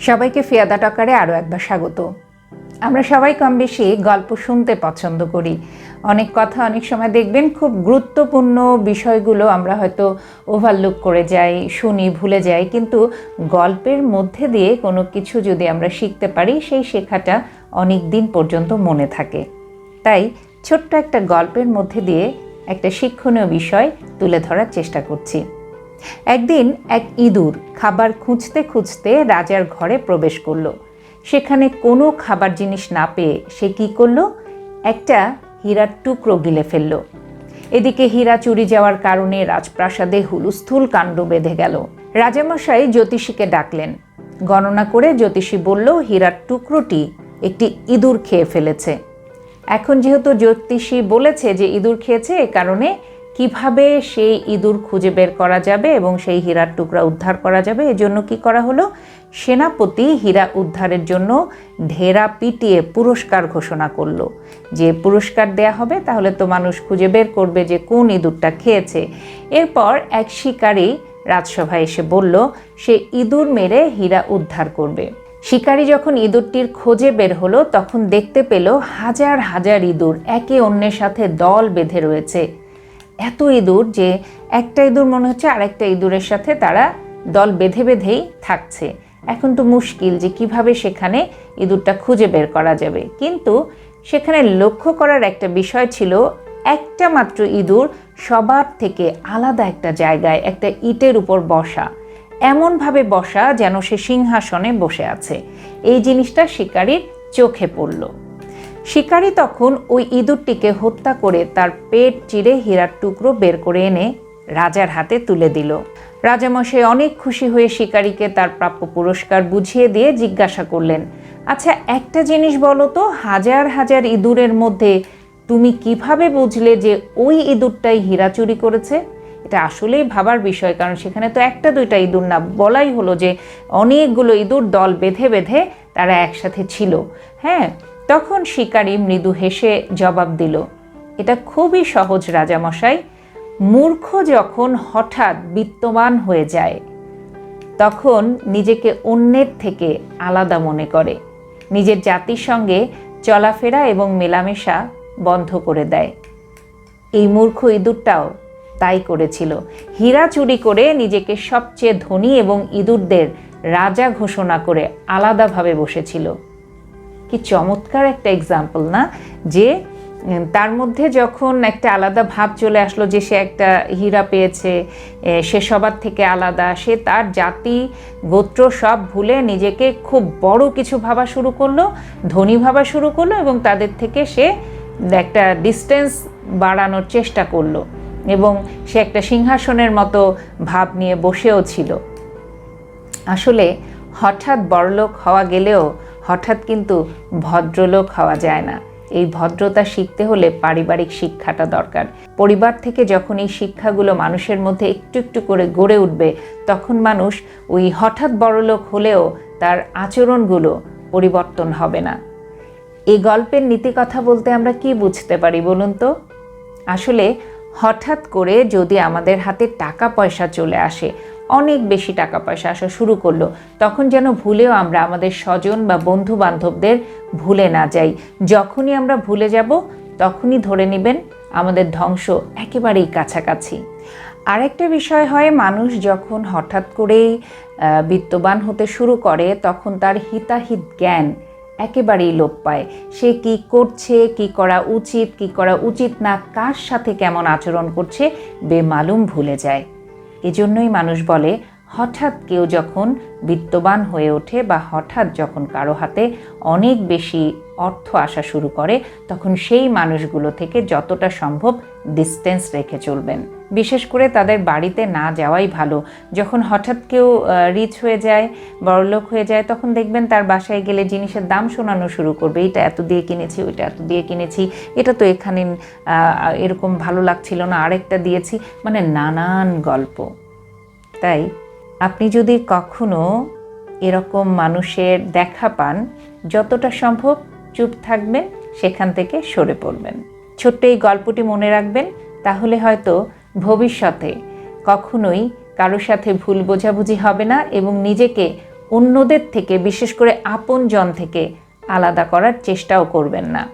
সবাইকে ফিয়াদা টকারে আরও একবার স্বাগত। আমরা সবাই কম বেশি গল্প শুনতে পছন্দ করি। অনেক কথা অনেক সময় দেখবেন খুব গুরুত্বপূর্ণ বিষয়গুলো আমরা হয়তো ওভারলুক করে যাই, শুনি, ভুলে যাই, কিন্তু গল্পের মধ্যে দিয়ে কোনো কিছু যদি আমরা শিখতে পারি, সেই শেখাটা অনেক দিন পর্যন্ত মনে থাকে। তাই ছোট্ট একটা গল্পের মধ্যে দিয়ে একটা শিক্ষণীয় বিষয় তুলে ধরার চেষ্টা করছি। একদিন এক ইঁদুর খাবার খুঁজতে খুঁজতে রাজার ঘরে প্রবেশ করল। সেখানে কোনো খাবার জিনিস না পেয়ে সে কি করল? একটা হীরার টুকরো গিলে ফেলল। এদিকে হীরা চুরি যাওয়ার কারণে রাজপ্রাসাদে হুলুস্থুল কাণ্ড বেঁধে গেল। রাজামশাই জ্যোতিষীকে ডাকলেন। গণনা করে জ্যোতিষী বলল, হীরার টুকরোটি একটি ইঁদুর খেয়ে ফেলেছে। এখন যেহেতু জ্যোতিষী বলেছে যে ইঁদুর খেয়েছে, এ কারণে কীভাবে সেই ইঁদুর খুঁজে বের করা যাবে এবং সেই হীরার টুকরা উদ্ধার করা যাবে? এজন্য কি করা হলো? সেনাপতি হীরা উদ্ধারের জন্য ঢেরা পিটিয়ে পুরস্কার ঘোষণা করল। যে পুরস্কার দেয়া হবে, তাহলে তো মানুষ খুঁজে বের করবে যে কোন ইঁদুরটা খেয়েছে। এরপর এক শিকারী রাজসভায় এসে বলল, সে ইঁদুর মেরে হীরা উদ্ধার করবে। শিকারী যখন ইঁদুরটির খোঁজে বের হলো, তখন দেখতে পেল হাজার হাজার ইঁদুর একে অন্যের সাথে দল বেঁধে রয়েছে। এত ইঁদুর যে একটা ইঁদুর মনে হচ্ছে আরেকটা ইঁদুরের সাথে তারা দল বেঁধে বেঁধেই থাকছে। এখন তো মুশকিল যে কীভাবে সেখানে ইঁদুরটা খুঁজে বের করা যাবে। কিন্তু সেখানে লক্ষ্য করার একটা বিষয় ছিল, একটা মাত্র ইঁদুর সবার থেকে আলাদা একটা জায়গায় একটা ইটের উপর বসা। এমনভাবে বসা যেন সে সিংহাসনে বসে আছে। এই জিনিসটা শিকারীর চোখে পড়ল। শিকারী তখন ওই ইঁদুরটিকে হত্যা করে তার পেট চিরে হীরার টুকরো বের করে এনে রাজার হাতে তুলে দিল। রাজামশাই অনেক খুশি হয়ে শিকারীকে তার প্রাপ্য পুরস্কার বুঝিয়ে দিয়ে জিজ্ঞাসা করলেন আচ্ছা একটা জিনিস বলো তো, হাজার হাজার ইঁদুরের মধ্যে তুমি কীভাবে বুঝলে যে ওই ইঁদুরটাই হীরা চুরি করেছে? এটা আসলেই ভাবার বিষয়, কারণ সেখানে তো একটা দুইটা ইঁদুর না, বলাই হলো যে অনেকগুলো ইঁদুর দল বেঁধে বেঁধে তারা একসাথে ছিল। হ্যাঁ তখন শিকারী মৃদু হেসে জবাব দিল, এটা খুবই সহজ রাজামশাই। মূর্খ যখন হঠাৎ বিত্তমান হয়ে যায়, তখন নিজেকে অন্যের থেকে আলাদা মনে করে। নিজের জাতির সঙ্গে চলাফেরা এবং মেলামেশা বন্ধ করে দেয়। এই মূর্খ ইঁদুরটাও তাই করেছিল। হীরা চুরি করে নিজেকে সবচেয়ে ধনী এবং ইঁদুরদের রাজা ঘোষণা করে আলাদাভাবে বসেছিল। কি চমৎকার একটা এক্সাম্পল না? যে তার মধ্যে যখন একটা আলাদা ভাব চলে আসলো যে, সে একটা হীরা পেয়েছে সে সবার থেকে আলাদা, সে তার জাতি, গোত্র সব ভুলে নিজেকে খুব বড় কিছু ভাবা শুরু করল, ধনী ভাবা শুরু করল এবং তাদের থেকে সে একটা ডিস্টেন্স বাড়ানোর চেষ্টা করল এবং সে একটা সিংহাসনের মতো ভাব নিয়ে বসেও ছিল। আসলে হঠাৎ বড়লোক হওয়া গেলেও হঠাৎ কিন্তু ভদ্রলোক হওয়া যায় না। এই ভদ্রতা শিখতে হলে পারিবারিক শিক্ষাটা দরকার। পরিবার থেকে যখন এই শিক্ষাগুলো মানুষের মধ্যে একটু একটু করে গড়ে উঠবে, তখন মানুষ ওই হঠাৎ বড়লোক হলেও তার আচরণগুলো পরিবর্তন হবে না। এই গল্পের নীতি কথা বলতে আমরা কি বুঝতে পারি বলুন তো? আসলে হঠাৎ করে যদি আমাদের হাতে টাকা পয়সা চলে আসে অনেক বেশি টাকা পয়সা আসা শুরু করল। তখন যেন ভুলেও আমরা আমাদের স্বজন বা বন্ধু বান্ধবদের ভুলে না যাই। যখনই আমরা ভুলে যাব, তখনই ধরে নেবেন আমাদের ধ্বংস একেবারেই কাছাকাছি। আরেকটা বিষয় হয়, মানুষ যখন হঠাৎ করেই বিত্তবান হতে শুরু করে, তখন তার হিতাহিত জ্ঞান একেবারেই লোপ পায়। সে কি করছে, কি করা উচিত, কি করা উচিত না, কার সাথে কেমন আচরণ করছে, বেমালুম ভুলে যায়। এজন্যই মানুষ বলে, হঠাৎ কেউ যখন বিত্তবান হয়ে ওঠে বা হঠাৎ যখন কারও হাতে অনেক বেশি অর্থ আসা শুরু করে, তখন সেই মানুষগুলো থেকে যতটা সম্ভব ডিস্টেন্স রেখে চলবেন। বিশেষ করে তাদের বাড়িতে না যাওয়াই ভালো। যখন হঠাৎ কেউ রিচ হয়ে যায়, বড়লোক হয়ে যায়, তখন দেখবেন তার বাসায় গেলে জিনিসের দাম শোনানো শুরু করবে। এটা এত দিয়ে কিনেছি, ওইটা এত দিয়ে কিনেছি, এটা তো এখানে এরকম ভালো লাগছিল না, আরেকটা দিয়েছি। মানে নানান গল্প। তাই আপনি যদি কখনো এরকম মানুষের দেখা পান, যতটা সম্ভব চুপ থাকবেন, সেখান থেকে সরে পড়বেন। ছোট্ট এই গল্পটি মনে রাখবেন, তাহলে হয়তো ভবিষ্যতে কখনোই কারোর সাথে ভুল বোঝাবুঝি হবে না এবং নিজেকে অন্যদের থেকে, বিশেষ করে আপনজন থেকে আলাদা করার চেষ্টাও করবেন না।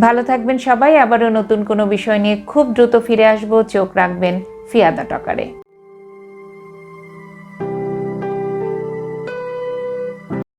ভালো থাকবেন সবাই। আবারও নতুন কোনো বিষয় নিয়ে খুব দ্রুত ফিরে আসব। চোখ রাখবেন ফিয়াদা টকারে।